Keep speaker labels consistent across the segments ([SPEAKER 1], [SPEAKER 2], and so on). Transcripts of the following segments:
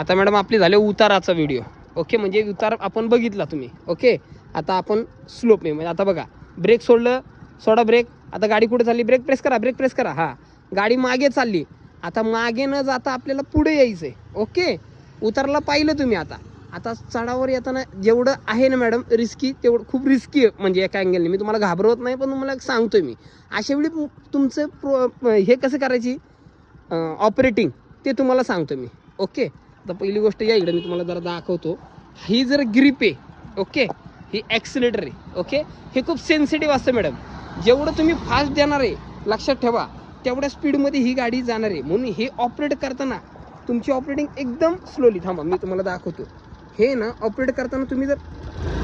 [SPEAKER 1] आता मॅडम आपली झाले उताराचा व्हिडिओ ओके म्हणजे उतार आपण बघितला तुम्ही. ओके आता आपण स्लोप नाही म्हणजे आता बघा ब्रेक सोडलं सोडा ब्रेक आता गाडी कुठे चालली? ब्रेक प्रेस करा ब्रेक प्रेस करा. हां गाडी मागे चालली. आता मागे न जाता आपल्याला पुढे यायचं आहे ओके उतारला पाहिलं तुम्ही आता. आता चढावर येताना जेवढं आहे ना मॅडम रिस्की तेवढं खूप रिस्की आहे म्हणजे एका अँगलने मी तुम्हाला घाबरवत नाही पण तुम्हाला सांगतोय मी. अशा वेळी तुमचं प्रो हे कसं करायची? ऑपरेटिंग ते तुम्हाला सांगतो मी. ओके आता पहिली गोष्ट या इकडे मी तुम्हाला जरा दाखवतो. ही जर ग्रीप आहे ओके ही ॲक्सिलेटर आहे ओके हे खूप सेन्सिटिव्ह असतं मॅडम जेवढं तुम्ही फास्ट देणार आहे लक्षात ठेवा तेवढ्या स्पीडमध्ये ही गाडी जाणार आहे. म्हणून हे ऑपरेट करताना तुमची ऑपरेटिंग एकदम स्लोली थांबा मी तुम्हाला दाखवतो. हे ना ऑपरेट करताना तुम्ही जर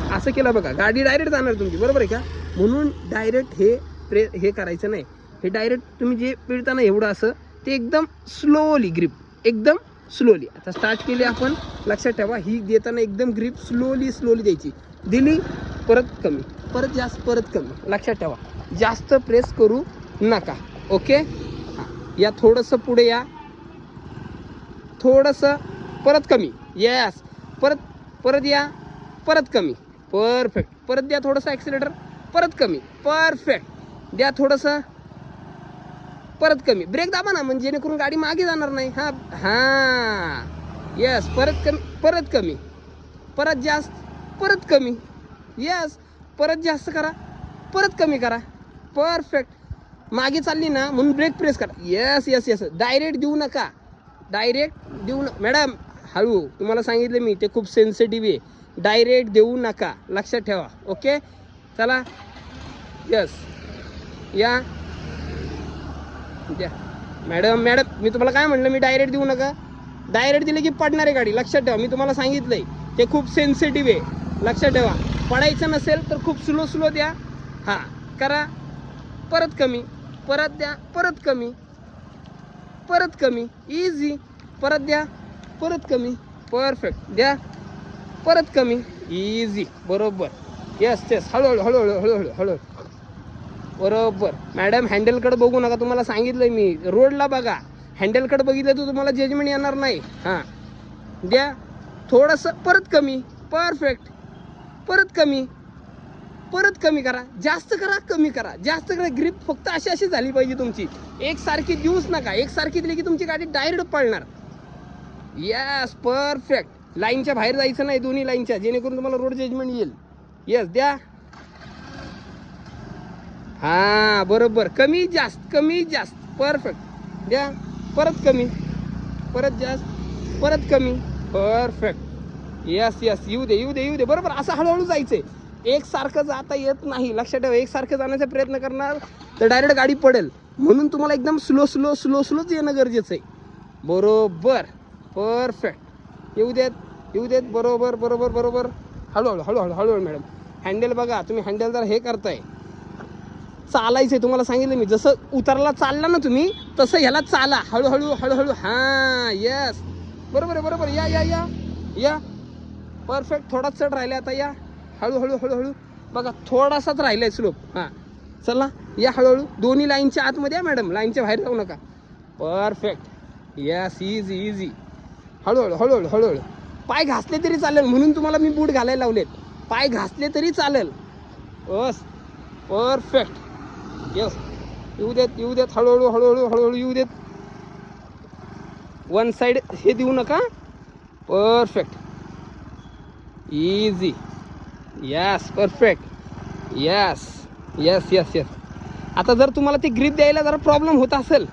[SPEAKER 1] असं केलं बघा गाडी डायरेक्ट जाणार तुमची बरोबर आहे का? म्हणून डायरेक्ट हे प्रे हे करायचं नाही. हे डायरेक्ट तुम्ही जे पिळताना एवढं असं ते एकदम स्लोली ग्रीप एकदम स्लोली आता स्टार्ट केली आपण लक्षात ठेवा ही देताना एकदम ग्रीप स्लोली स्लोली द्यायची. दिली परत कमी. परत जास्त परत कमी. लक्षात ठेवा. जास्त प्रेस करू नका. ओके या थोडंसं पुढे या. थोडंसं परत कमी. येस परत परत या. परत कमी. परफेक्ट परत द्या थोडंसं ॲक्सिलेटर परत कमी. परफेक्ट द्या थोडंसं. परत कमी. ब्रेक दाबा ना म्हणजे जेणेकरून गाडी मागे जाणार नाही. हां हां. येस परत कमी परत कमी. परत जास्त परत कमी. येस परत जास्त करा परत कमी करा. परफेक्ट मागे चालली ना म्हणून ब्रेक प्रेस करा. येस येस येस डायरेक्ट देऊ नका. डायरेक्ट देऊ न मॅडम हळू. तुम्हाला सांगितलं मी ते खूप सेन्सिटिव्ह आहे. डायरेक्ट देऊ नका. लक्षात ठेवा. ओके चला. यस या. द्या. मॅडम मॅडम मी तुम्हाला काय म्हणलं मी डायरेक्ट देऊ नका. डायरेक्ट दिले की पडणार आहे गाडी लक्षात ठेवा. मी तुम्हाला सांगितलंय ते खूप सेन्सिटिव्ह आहे. लक्षात ठेवा. पडायचं नसेल तर खूप स्लो स्लो द्या. हां करा. परत कमी. परत द्या. परत कमी. परत कमी. इझी परत द्या. परत कमी. परफेक्ट द्या. परत कमी. इझी बरोबर. येस येस हळूहळू हळूहळू हळूहळू हळूहळू. बरोबर मॅडम हँडलकडे बघू नका तुम्हाला सांगितलंय मी. रोडला बघा. हँडलकडे बघितलं तर तुम्हाला जजमेंट येणार नाही. हां. द्या. थोडंसं परत कमी. परफेक्ट परत कमी. परत कमी करा. जास्त करा कमी करा. जास्त करा. ग्रीप फक्त अशी अशी झाली पाहिजे तुमची. एकसारखी देऊच नका. एकसारखी दिली की तुमची गाडी डायरेक्ट पळणार. यस परफेक्ट लाईनच्या बाहेर जायचं नाही दोन्ही लाईनच्या जेणेकरून तुम्हाला रोड जजमेंट येईल. येस द्या. हा बरोबर. कमी जास्त कमी जास्त. परफेक्ट द्या. परत कमी. परत जास्त. परत कमी. परफेक्ट यस यस येऊ दे येऊ दे येऊ दे. बरोबर. असं हळूहळू जायचंय. एकसारखं जाता येत नाही. लक्षात ठेवा एकसारखं जाण्याचा प्रयत्न करणार तर डायरेक्ट गाडी पडेल. म्हणून तुम्हाला एकदम स्लो स्लो स्लो स्लोच येणं गरजेचं आहे. बरोबर. परफेक्ट येऊ देत येऊ देत. बरोबर बरोबर बरोबर. हळूहळू हळूहळू हळूहळू मॅडम हँडल बघा. तुम्ही हँडल जर हे करताय चालायचं आहे तुम्हाला सांगितलं मी. जसं उतरला चालला ना तुम्ही तसं ह्याला चाला. हळूहळू हळूहळू. हां येस बरोबर आहे बरोबर या या या. या. परफेक्ट थोडा चढ राहिला आता या. हळूहळू हळूहळू. बघा थोडासाच राहिला आहे स्लोप हां. चला या हळूहळू. दोन्ही लाईनच्या आतमध्ये या मॅडम लाईनच्या बाहेर जाऊ नका. परफेक्ट यस इझी इझी हळूहळू हळूहळू हळूहळू. पाय घासले तरी चालेल म्हणून तुम्हाला मी बूट घालायला लावलेत. पाय घासले तरी चालेल. बस. परफेक्ट यस येऊ देत येऊ देत हळूहळू हळूहळू हळूहळू येऊ देत. वन साईड हे देऊ नका. Perfect easy yes perfect yes yes yes yes आता जर तुम्हाला ती ग्रीप द्यायला जरा प्रॉब्लेम होत असेल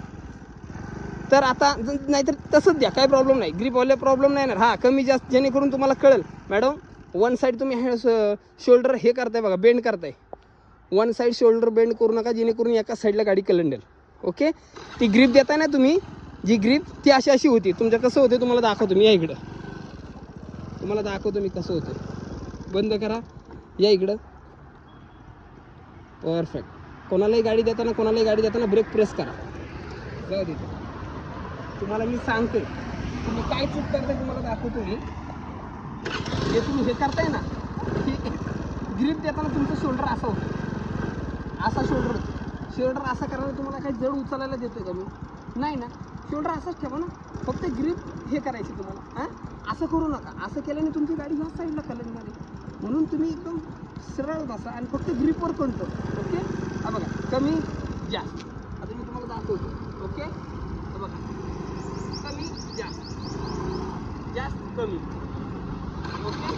[SPEAKER 1] तर आता नाहीतर तसंच द्या. काय प्रॉब्लेम नाही. ग्रीपवाले प्रॉब्लेम नाही येणार. हां कमी जास्त जेणेकरून तुम्हाला कळेल. मॅडम वन साईड तुम्ही हे शोल्डर हे करताय बघा बेंड करताय. वन साईड शोल्डर बेंड करू नका जेणेकरून एका साईडला गाडी कलंडेल. ओके ती ग्रीप देताय ना तुम्ही जी ग्रीप ती अशी अशी होती. तुमच्या कसं होते तुम्हाला दाखवतो मी या इकडं. तुम्हाला दाखवतो मी कसं होतं बंद करा. या इकडं. परफेक्ट कोणालाही गाडी देताना कोणालाही गाडी देताना ब्रेक प्रेस करा. जाऊ दे. तुम्हाला मी सांगते तुम्ही काय चूक करताय तुम्हाला दाखवतो मी. जे तुम्ही हे करताय ना. ग्रीप देताना तुमचं शोल्डर असं होतं. असा शोल्डर शोल्डर असा करायला तुम्हाला काही जड उचलायला देतो का मी? नाही ना. शोल्डर असाच ठेवा ना. फक्त ग्रीप हे करायची तुम्हाला. हां? असं करू नका. असं केल्याने तुमची गाडी ह्या साईडला कलंगणार आहे म्हणून तुम्ही एकदम सरळ बसा आणि फक्त ग्रीपवर कंट्रोल ओके हा बघा. कमी जास्त. आता मी तुम्हाला दाखवतो. ओके हा बघा कमी जास्त जास्त कमी ओके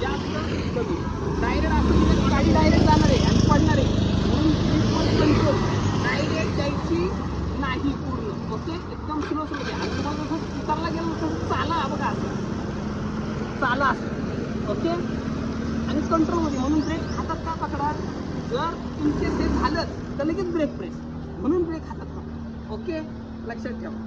[SPEAKER 1] जास्त कमी डायरेक्ट असं केलं की गाडी डायरेक्ट जाणार आहे आणि पडणार आहे म्हणून ग्रीपवर कंट्रोल डायरेक्ट जायची नाही पूर्ण ओके एकदम स्लो स्लो घ्या आणि तुम्हाला जसं उतरला गेलं तसं चाला हा बघा असं चाला असं ओके? आणि कंट्रोलमध्ये म्हणून ब्रेक हातात का पकडा जर तुमचे ते झालं तर लगेच ब्रेक प्रेस म्हणून ब्रेक हातात पकडा ओके? लक्षात ठेवा.